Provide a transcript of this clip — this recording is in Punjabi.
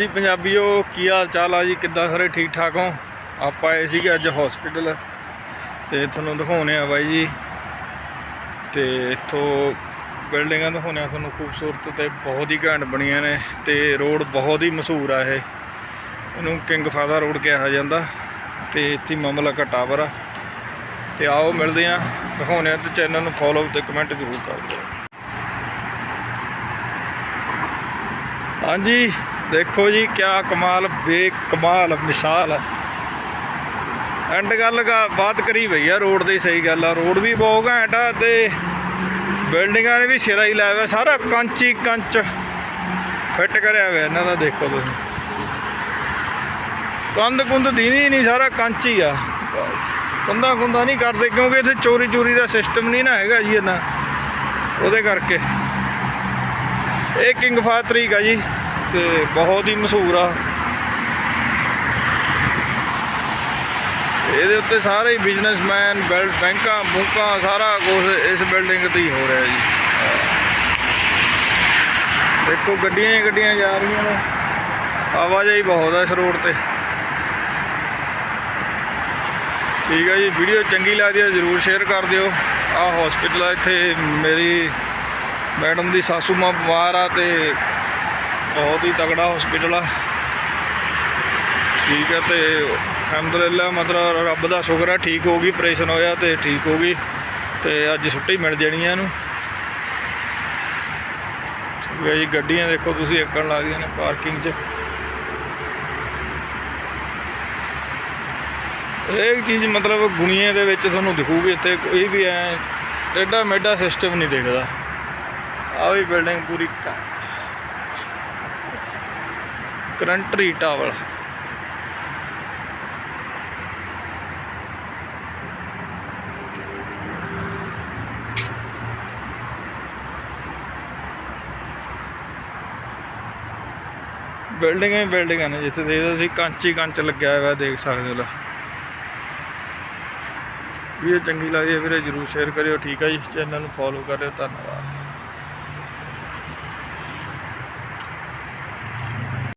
ਜੀ ਪੰਜਾਬੀਓ, ਕੀ ਹਾਲ ਚਾਲ ਆ ਜੀ? ਕਿੱਦਾਂ ਸਾਰੇ ਠੀਕ ਠਾਕ ਹੋ? ਆਪਾਂ ਆਏ ਸੀਗੇ ਅੱਜ ਹਸਪੀਟਲ ਤੇ ਤੁਹਾਨੂੰ ਦਿਖਾਉਣੇ ਆ ਬਾਈ ਜੀ। ਤੇ ਇੱਥੋਂ ਬਿਲਡਿੰਗਾਂ ਦਿਖਾਉਣੇ ਆ ਤੁਹਾਨੂੰ ਖੂਬਸੂਰਤ ਤੇ ਬਹੁਤ ਹੀ ਘੈਂਟ ਬਣੀਆਂ ਨੇ ਤੇ ਰੋਡ ਬਹੁਤ ਹੀ ਮਸ਼ਹੂਰ ਆ ਇਹ। ਇਹਨੂੰ ਕਿੰਗ ਫਾਦਰ ਰੋਡ ਕਿਹਾ ਜਾਂਦਾ ਤੇ ਇੱਥੇ ਮਾਮਲਾ ਘਟਾਵਰ ਆ। ਤੇ ਆਓ ਮਿਲਦੇ ਆ, ਦਿਖਾਉਣੇ ਆ ਤੇ ਚੈਨਲ ਨੂੰ ਫੋਲੋ ਤੇ ਕਮੈਂਟ ਜ਼ਰੂਰ ਕਰ ਦਿਓ। ਹਾਂਜੀ ਦੇਖੋ ਜੀ, ਕਿਆ ਕਮਾਲ, ਬੇਕਮਾਲ ਮਿਸਾਲ ਹੈ ਐਂਡ ਗੱਲ ਗਾ, ਬਾਤ ਕਰੀ ਭਈ ਆ ਰੋਡ ਦੀ ਸਹੀ ਗੱਲ ਆ। ਰੋਡ ਵੀ ਬਹੁਤ ਘੈਂਟ ਆ ਤੇ ਬਿਲਡਿੰਗਾਂ ਨੇ ਵੀ ਸਿਰਾ ਹੀ ਲਾਇਆ ਹੋਇਆ, ਸਾਰਾ ਕੰਚ ਕੰਚ। ਫਿੱਟ ਕਰਿਆ ਹੋਇਆ ਇਹਨਾਂ ਦਾ, ਦੇਖੋ ਤੁਸੀਂ। ਕੰਧ ਕੁੰਧ ਦੀਦੀ ਨਹੀਂ, ਸਾਰਾ ਕੰਚ ਆ। ਕੰਧਾਂ ਕੁੰਧਾਂ ਨਹੀਂ ਕਰਦੇ, ਕਿਉਂਕਿ ਇੱਥੇ ਚੋਰੀ ਚੋਰੀ ਦਾ ਸਿਸਟਮ ਨਹੀਂ ਨਾ ਹੈਗਾ ਜੀ ਇਹਨਾਂ ਉਹਦੇ ਕਰਕੇ। ਇਹ ਕਿੰਗ ਫਾਦਰ ਤਰੀਕ ਆ ਜੀ। ਤੇ ਬਹੁਤ ਹੀ ਮਸ਼ਹੂਰ ਆ। ਇਹਦੇ ਉੱਤੇ ਸਾਰੇ ਹੀ ਬਿਜ਼ਨਸਮੈਨ ਬਿਲਡ ਬੈਂਕਾਂ, ਬੁੰਕਾਂ, ਸਾਰਾ ਕੁਝ ਇਸ ਬਿਲਡਿੰਗ ਤੇ ਹੀ ਹੋ ਰਿਹਾ ਜੀ। ਦੇਖੋ, ਗੱਡੀਆਂ ਹੀ ਗੱਡੀਆਂ ਜਾ ਰਹੀਆਂ ਨੇ। ਆਵਾਜਾਈ ਬਹੁਤ ਹੈ ਇਸ ਰੋਡ ਤੇ। ਠੀਕ ਹੈ ਜੀ ਵੀਡੀਓ ਚੰਗੀ ਲੱਗਦੀ ਹੈ ਜਰੂਰ ਸ਼ੇਅਰ ਕਰ ਦਿਓ। ਆਹ ਹਸਪੀਟਲ ਆ ਇੱਥੇ, ਮੇਰੀ ਮੈਡਮ ਦੀ ਸਾਸੂ ਮਾਂ ਬਿਮਾਰ ਆ ਤੇ ਬਹੁਤ ਹੀ ਤਗੜਾ ਹਸਪੀਟਲ ਆ। ਠੀਕ ਹੈ ਤੇ ਅਲਹਮਦੁਲਿਲਾ ਮਤਲਬ ਰੱਬ ਦਾ ਸ਼ੁਕਰ ਆ, ਠੀਕ ਹੋ ਗਈ ਆਪਰੇਸ਼ਨ ਹੋਇਆ ਤੇ ਠੀਕ ਹੋ ਗਈ ਤੇ ਅੱਜ ਛੁੱਟੀ ਮਿਲ ਜਾਣੀ ਆ ਇਹਨੂੰ। ਠੀਕ ਹੈ ਜੀ, ਗੱਡੀਆਂ ਦੇਖੋ ਤੁਸੀਂ ਏਕਣ ਲੱਗਦੀਆਂ ਨੇ ਪਾਰਕਿੰਗ 'ਚ। ਹਰੇਕ ਚੀਜ਼ ਮਤਲਬ ਗੁਣੀਆਂ ਦੇ ਵਿੱਚ ਤੁਹਾਨੂੰ ਦਿਖੂਗੀ ਇੱਥੇ, ਕੋਈ ਵੀ ਐ ਟੇਡਾ ਮੇਡਾ ਸਿਸਟਮ ਨਹੀਂ ਦਿਖਦਾ। ਆ ਵੀ ਬਿਲਡਿੰਗ ਪੂਰੀ ਕਰੰਟਰੀ ਟਾਵਰ ਬਿਲਡਿੰਗਾਂ ਹੀ ਬਿਲਡਿੰਗਾਂ ਨੇ, ਜਿੱਥੇ ਦੇਖਦੇ ਸੀ ਕੰਚ ਹੀ ਕੰਚ ਲੱਗਿਆ ਹੋਇਆ, ਦੇਖ ਸਕਦੇ ਹੋ ਲੋ। ਵੀਡੀਓ ਚੰਗੀ ਲੱਗਦੀ ਹੈ ਵੀਰੇ ਜਰੂਰ ਸ਼ੇਅਰ ਕਰਿਓ, ਠੀਕ ਹੈ ਜੀ। ਚੈਨਲ ਨੂੰ ਫੋਲੋ ਕਰਿਓ, ਧੰਨਵਾਦ।